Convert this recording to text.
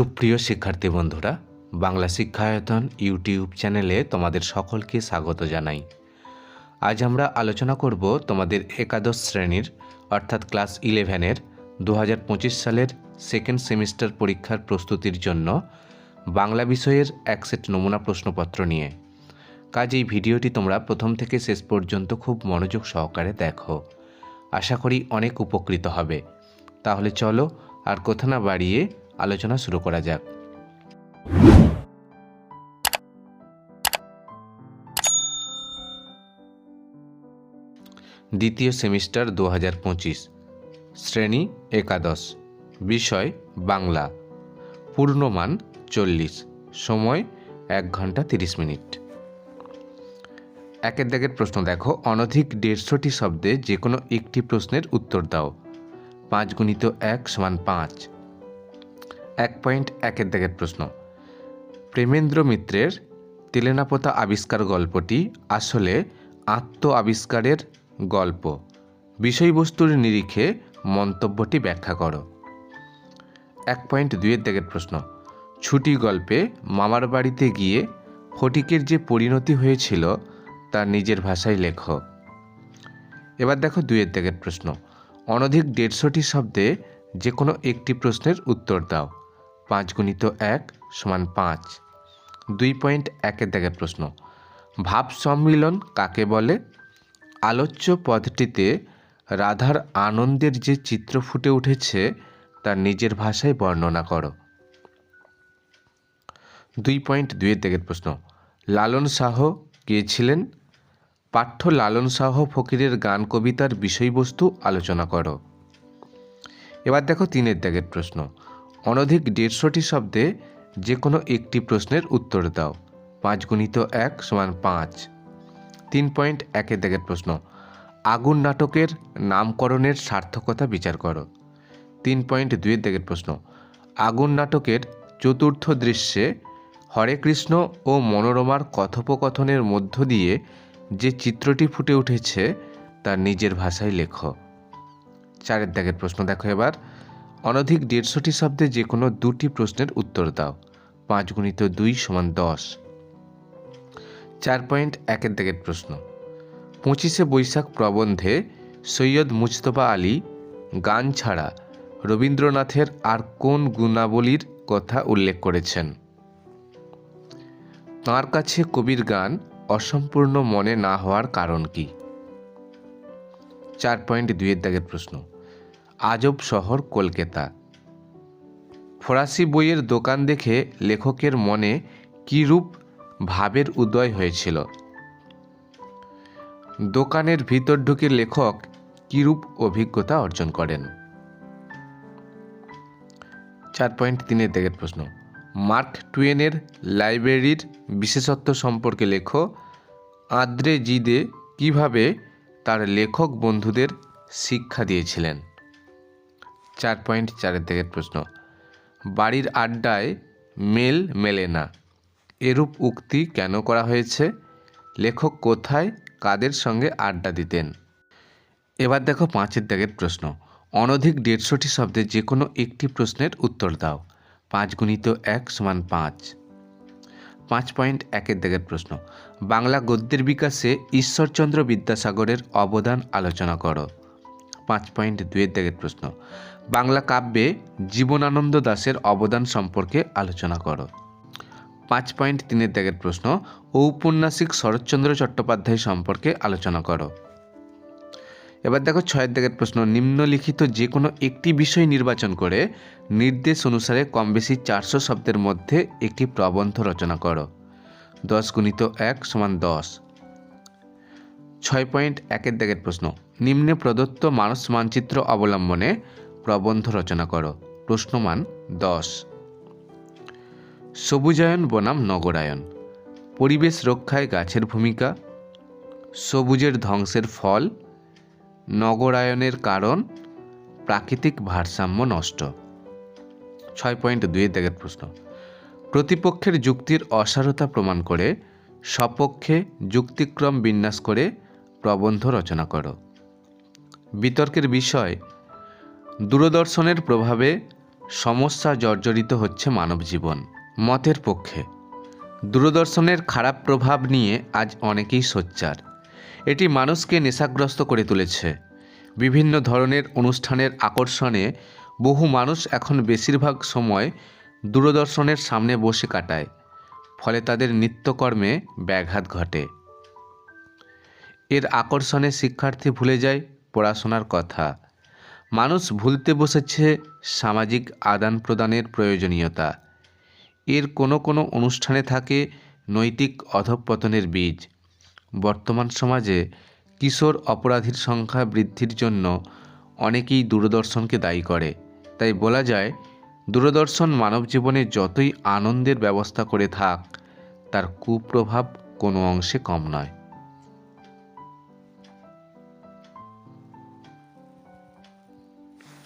সুপ্রিয় শিক্ষার্থী বন্ধুরা, বাংলা শিক্ষায়তন ইউটিউব চ্যানেলে তোমাদের সকলকে স্বাগত জানাই। আজ আমরা আলোচনা করব তোমাদের একাদশ শ্রেণির, অর্থাৎ ক্লাস ইলেভেনের দু হাজার পঁচিশ সালের সেকেন্ড সেমিস্টার পরীক্ষার প্রস্তুতির জন্য বাংলা বিষয়ের এক সেট নমুনা প্রশ্নপত্র নিয়ে। কাজ এই ভিডিওটি তোমরা প্রথম থেকে শেষ পর্যন্ত খুব মনোযোগ সহকারে দেখো। আশা করি অনেক উপকৃত হবে। তাহলে চলো আর কথা না বাড়িয়ে আলোচনা শুরু করা যাক। দ্বিতীয় সেমিস্টার দু হাজার পঁচিশ, শ্রেণি একাদশ, বিষয় বাংলা, পূর্ণমান চল্লিশ, সময় এক ঘণ্টা তিরিশ মিনিট। একের দাগের প্রশ্ন দেখো, অনধিক দেড়শোটি শব্দে যে কোনো একটি প্রশ্নের উত্তর দাও। পাঁচ গুণিত এক সমান পাঁচ। এক পয়েন্ট একের দাগের প্রশ্ন। প্রেমেন্দ্র মিত্রের তেলেনাপোতা আবিষ্কার গল্পটি আসলে আত্ম আবিষ্কারের গল্প। বিষয়বস্তুর নিরিখে মন্তব্যটি ব্যাখ্যা করো। এক পয়েন্ট দুইয়ের দাগের প্রশ্ন। ছুটি গল্পে মামার বাড়িতে গিয়ে ফটিকের যে পরিণতি হয়েছিল তার নিজের ভাষায় লেখ। এবার দেখো দুইয়ের দাগের প্রশ্ন। অনধিক দেড়শোটি শব্দে যে কোনো একটি প্রশ্নের উত্তর দাও। পাঁচ গুণিত এক সমান পাঁচ। দুই পয়েন্ট একের দাগের প্রশ্ন, ভাব সম্মিলন কাকে বলে? আলোচ্য পদটিতে রাধার আনন্দের যে চিত্র ফুটে উঠেছে তার নিজের ভাষায় বর্ণনা করো। দুই পয়েন্ট দুইয়ের দিকের প্রশ্ন, লালন শাহ গিয়েছিলেন পাঠ্য লালন শাহ ফকিরের গান কবিতার বিষয়বস্তু আলোচনা করো। এবার দেখো তিনের দাগের প্রশ্ন অনধিক দেড়শোটি শব্দে যে কোনো একটি প্রশ্নের উত্তর দাও। পাঁচ গুণিত এক সমান পাঁচ। তিন পয়েন্ট একের দাগের প্রশ্ন। আগুন নাটকের নামকরণের সার্থকতা বিচার করো। তিন পয়েন্ট দুইয়ের দাগের প্রশ্ন। আগুন নাটকের চতুর্থ দৃশ্যে হরে কৃষ্ণ ও মনোরমার কথোপকথনের মধ্য দিয়ে যে চিত্রটি ফুটে উঠেছে তার নিজের ভাষায় লেখ। চারের দাগের প্রশ্ন দেখো এবার। অনধিক দেড়শোটি শব্দে যে কোনো দুটি প্রশ্নের উত্তর দাও। পাঁচ গুণিত দুই সমান দশ। চার পয়েন্ট একের দাগের প্রশ্ন। পঁচিশে বৈশাখ প্রবন্ধে সৈয়দ মুজতবা আলী, গান ছাড়া রবীন্দ্রনাথের আর কোন গুণাবলীর কথা উল্লেখ করেছেন? তাঁর কাছে কবির গান অসম্পূর্ণ মনে না হওয়ার কারণ কি? চার পয়েন্ট দুইয়ের দাগের প্রশ্ন। আজব শহর কলকাতা। ফরাসি বইয়ের দোকান দেখে লেখকের মনে কী রূপ ভাবের উদয় হয়েছিল। দোকানের ভিতর ঢুকে লেখক কিরূপ অভিজ্ঞতা অর্জন করেন। চার পয়েন্ট তিনের দিকের প্রশ্ন। মার্ক টুয়েনের লাইব্রেরির বিশেষত্ব সম্পর্কে লেখো, আদ্রে জিদে কীভাবে তার লেখক বন্ধুদের শিক্ষা দিয়েছিলেন? চার পয়েন্ট চারের দিকের প্রশ্ন। বাড়ির আড্ডায় মেল মেলে না। এরূপ উক্তি কেন করা হয়েছে? লেখক কোথায়? কাদের সঙ্গে আড্ডা দিতেন? এবার দেখো পাঁচের দাগের প্রশ্ন। অনধিক দেড়শোটি শব্দে যে কোনো একটি প্রশ্নের উত্তর দাও। পাঁচ গুণিত এক সমান পাঁচ। পাঁচ পয়েন্ট একের দাগের প্রশ্ন। বাংলা গদ্যের বিকাশে ঈশ্বরচন্দ্র বিদ্যাসাগরের অবদান আলোচনা করো। পাঁচ পয়েন্ট দুইয়ের দাগের প্রশ্ন। বাংলা কাব্যে জীবনানন্দ দাশের অবদান সম্পর্কে আলোচনা করো। পাঁচ পয়েন্ট তিনের দাগের প্রশ্ন ঔপন্যাসিক শরৎচন্দ্র চট্টোপাধ্যায় সম্পর্কে আলোচনা করো। এবার দেখো ছয়ের দাগের প্রশ্ন, নিম্নলিখিত যে কোনো একটি বিষয় নির্বাচন করে নির্দেশ অনুসারে কম বেশি চারশো শব্দের মধ্যে একটি প্রবন্ধ রচনা করো। দশ গুণিত এক সমান দশ। ছয় পয়েন্ট একের দাগের প্রশ্ন, নিম্নে প্রদত্ত মানস মানচিত্র অবলম্বনে প্রবন্ধ রচনা করো। প্রশ্নমান দশ। সবুজায়ন বনাম নগরায়ন। পরিবেশ রক্ষায় গাছের ভূমিকা। সবুজের ধ্বংসের ফল। নগরায়নের কারণ। প্রাকৃতিক ভারসাম্য নষ্ট। ছয় পয়েন্ট দুইয়ের দাগের প্রশ্ন। প্রতিপক্ষের যুক্তির অসারতা প্রমাণ করে সপক্ষে যুক্তিক্রম বিন্যাস করে প্রবন্ধ রচনা করো। বিতর্কের বিষয় দূরদর্শনের প্রভাবে সমস্যা জর্জরিত হচ্ছে মানব জীবন মতের পক্ষে। দূরদর্শনের খারাপ প্রভাব নিয়ে আজ অনেকেই সোচ্চার। এটি মানুষকে নেশাগ্রস্ত করে তুলেছে। বিভিন্ন ধরনের অনুষ্ঠানের আকর্ষণে বহু মানুষ এখন বেশিরভাগ সময় দূরদর্শনের সামনে বসে কাটায়, ফলে তাদের নিত্যকর্মে ব্যাঘাত ঘটে। এর আকর্ষণে শিক্ষার্থী ভুলে যায় পড়াশোনার কথা। মানুষ ভুলতে বসেছে সামাজিক আদান প্রদানের প্রয়োজনীয়তা। এর কোনো কোনো অনুষ্ঠানে থাকে নৈতিক অধঃপতনের বীজ। বর্তমান সমাজে কিশোর অপরাধীর সংখ্যা বৃদ্ধির জন্য অনেকেই দূরদর্শনকে দায়ী করে। তাই বলা যায়, দূরদর্শন মানব জীবনে যতই আনন্দের ব্যবস্থা করে থাক, তার কুপ্রভাব কোনো অংশে কম নয়।